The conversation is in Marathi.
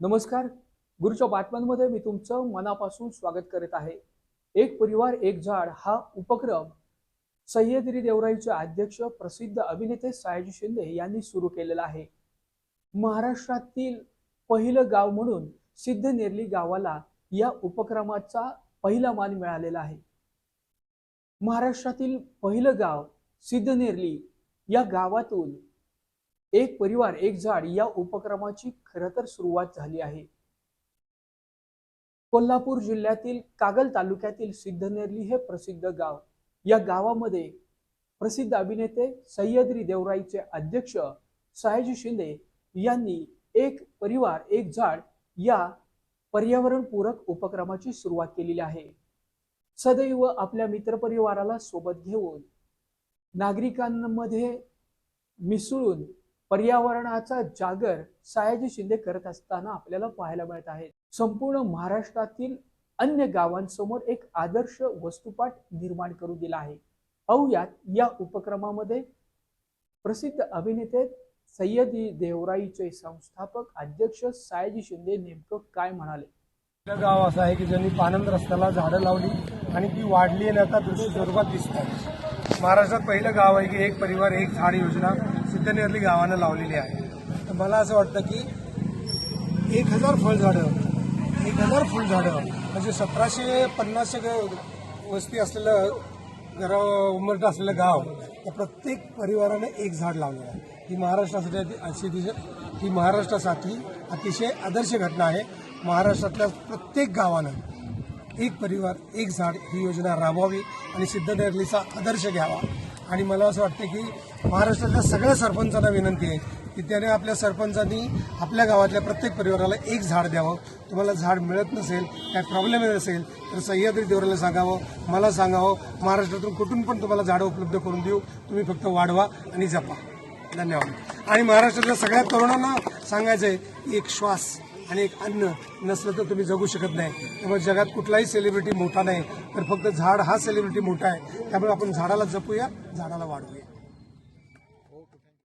नमस्कार. गुरुच्या बातम्यांमध्ये मी तुमचं मनापासून स्वागत करत आहे. एक परिवार एक झाड हा उपक्रम सह्याद्री देवराईचे अध्यक्ष प्रसिद्ध अभिनेते सयाजी शिंदे यांनी सुरू केलेला आहे. महाराष्ट्रातील पहिलं गाव म्हणून सिद्धनेरली गावाला या उपक्रमाचा पहिला मान मिळालेला आहे. महाराष्ट्रातील पहिलं गाव सिद्धनेरली या गावातून एक परिवार एक झाड या उपक्रमाची खरं तर सुरुवात झाली आहे. कोल्हापूर जिल्ह्यातील कागल तालुक्यातील सिद्धनेरली हे प्रसिद्ध गाव. या गावामध्ये प्रसिद्ध अभिनेते सह्याद्री देवराईचे अध्यक्ष सयाजी शिंदे यांनी एक परिवार एक झाड या पर्यावरणपूरक उपक्रमाची सुरुवात केलेली आहे. सदैव आपल्या मित्रपरिवाराला सोबत घेऊन नागरिकांमध्ये मिसळून पर्यावरणाचा जागर सयाजी शिंदे करत असताना आपल्याला पाहायला मिळत आहे. संपूर्ण महाराष्ट्रातील अन्य गावांसमोर एक आदर्श वस्तुपाठ निर्माण करू दिला आहे. पाहुयात या उपक्रमामध्ये प्रसिद्ध अभिनेते सय्यदी देवराईचे संस्थापक अध्यक्ष सयाजी शिंदे नेमकं काय म्हणाले? गाव असं आहे की ज्यांनी पानंद रस्त्याला झाडं लावली आणि ती वाढली आणि आता दुसरी स्वरूपात दिसत आहे. महाराष्ट्रात पहिलं गाव आहे की एक परिवार एक झाड योजना. सिद्धनेरली गावानं लावलेली आहे. तर मला असं वाटतं की एक हजार फळझाडं एक हजार फुलझाडं म्हणजे सतराशे पन्नासशे वस्ती असलेलं घरा उमरट असलेलं गाव त्या प्रत्येक परिवाराने एक झाड लावलेलं आहे. ही महाराष्ट्रासाठी अति- अतिशय ही महाराष्ट्रासाठी अतिशय आदर्श घटना आहे. महाराष्ट्रातल्या प्रत्येक गावानं एक परिवार एक झाड ही योजना राबवावी आणि सिद्धनेरलीचा आदर्श घ्यावा. आणि मला असं वाटतं की महाराष्ट्रातल्या सगळ्या सरपंचांना विनंती आहे की त्याने आपल्या सरपंचांनी आपल्या गावातल्या प्रत्येक परिवाराला एक झाड द्यावं. तुम्हाला झाड मिळत नसेल काय प्रॉब्लेम येत असेल तर सह्याद्री देवराला सांगावं मला सांगावं. महाराष्ट्रातून कुठून पण तुम्हाला झाडं उपलब्ध करून देऊ. तुम्ही फक्त वाढवा आणि जपा. धन्यवाद. आणि महाराष्ट्रातल्या सगळ्या तरुणांना सांगायचं आहे एक श्वास. आणि एक अन्न नसलं तर तुम्ही जगू शकत नाही. त्यामुळे जगात कुठलाही सेलिब्रिटी मोठा नाही. तर फक्त झाड हा सेलिब्रिटी मोठा आहे. त्यामुळे आपण झाडाला जपूया झाडाला वाढवूया.